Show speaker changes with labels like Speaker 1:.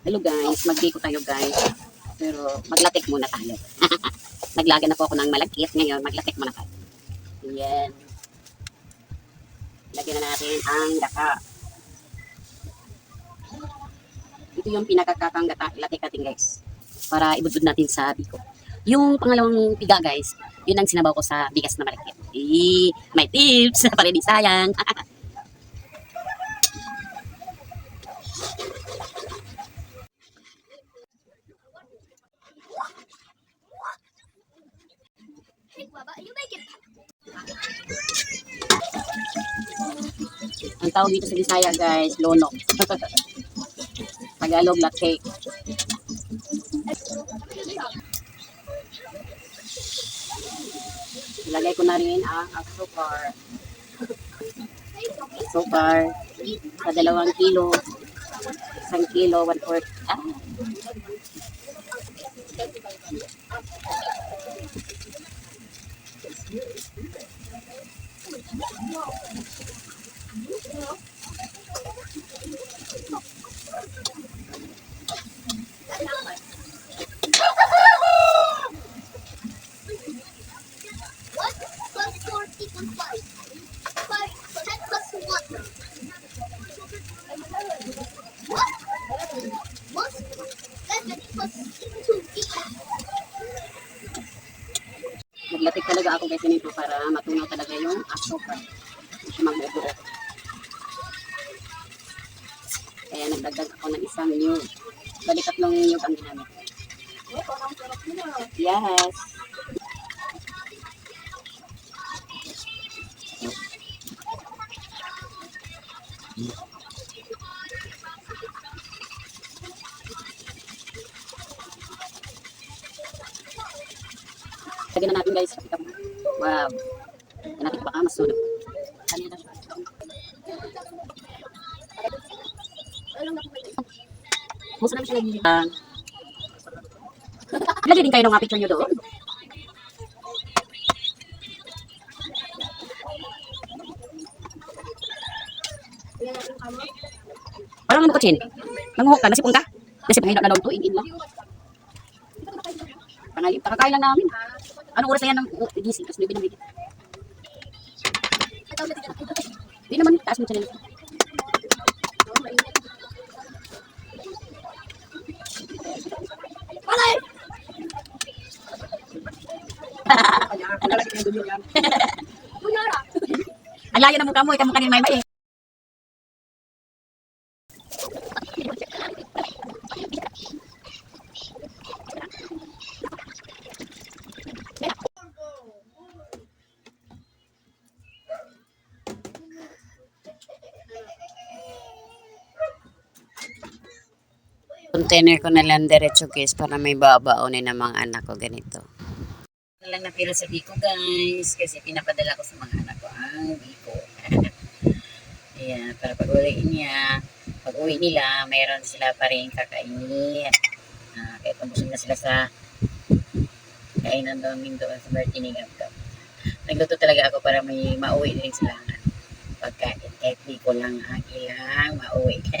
Speaker 1: Hello guys, mag-biko tayo guys. Pero maglatik muna tayo. Naglaga na po ako ng malagkit. Ngayon, maglatik muna tayo. Yan. Lagyan na natin ang daka. Ito yung pinakakakang gata, latik natin guys. Para ibudbud natin sa biko. Yung pangalawang piga guys, yun ang sinabaw ko sa bigas na malagkit. Eh, may tips di sayang.
Speaker 2: You make it.
Speaker 1: Ang tawag dito sa Bisaya guys, lono. Tagalog latte. Ilagay ko na rin ang asukar. Asukar. Sa dalawang kilo. Isang kilo, one fourth. Ah. Naglatik talaga ako guys nito para matunaw talaga yung. Hindi siya magbubuo. Kaya nagdagdag ako ng isang nyug. Bali tatlong nyug ang ginamit. Yes. Lagyan na natin guys. Wow. Yan natin baka masunod. Kanina siya. Musta namin siya nagiging. Uh, Lagyan din kayo ng mga picture nyo doon. Parang ano ko, Chin? Nanguhok ka, nasipon ka? Nasipon ka na daw ito, in-in lang. Pangalip, kakakain lang namin. Anong oras na yan ng gising? Tapos may binibigyan. Hindi naman, taas mo siya nila. Ang layo ng mukha mo, ikaw mukha ni Maymay eh.
Speaker 3: Container ko na lang diretso guys para may babaonin ng mga anak ko ganito.
Speaker 1: lang natira sa Biko guys kasi pinapadala ko sa mga anak ko ang Biko. Ayan, para pag uwi niya, pag uwi nila, mayroon sila pa rin kakainin. Uh, kahit umusog na sila sa kainan doon doon sa birthday ni Gabgab. Nagluto talaga ako para may mauwi din sila ng pagkain. Kahit Biko lang ang ilang mauwi.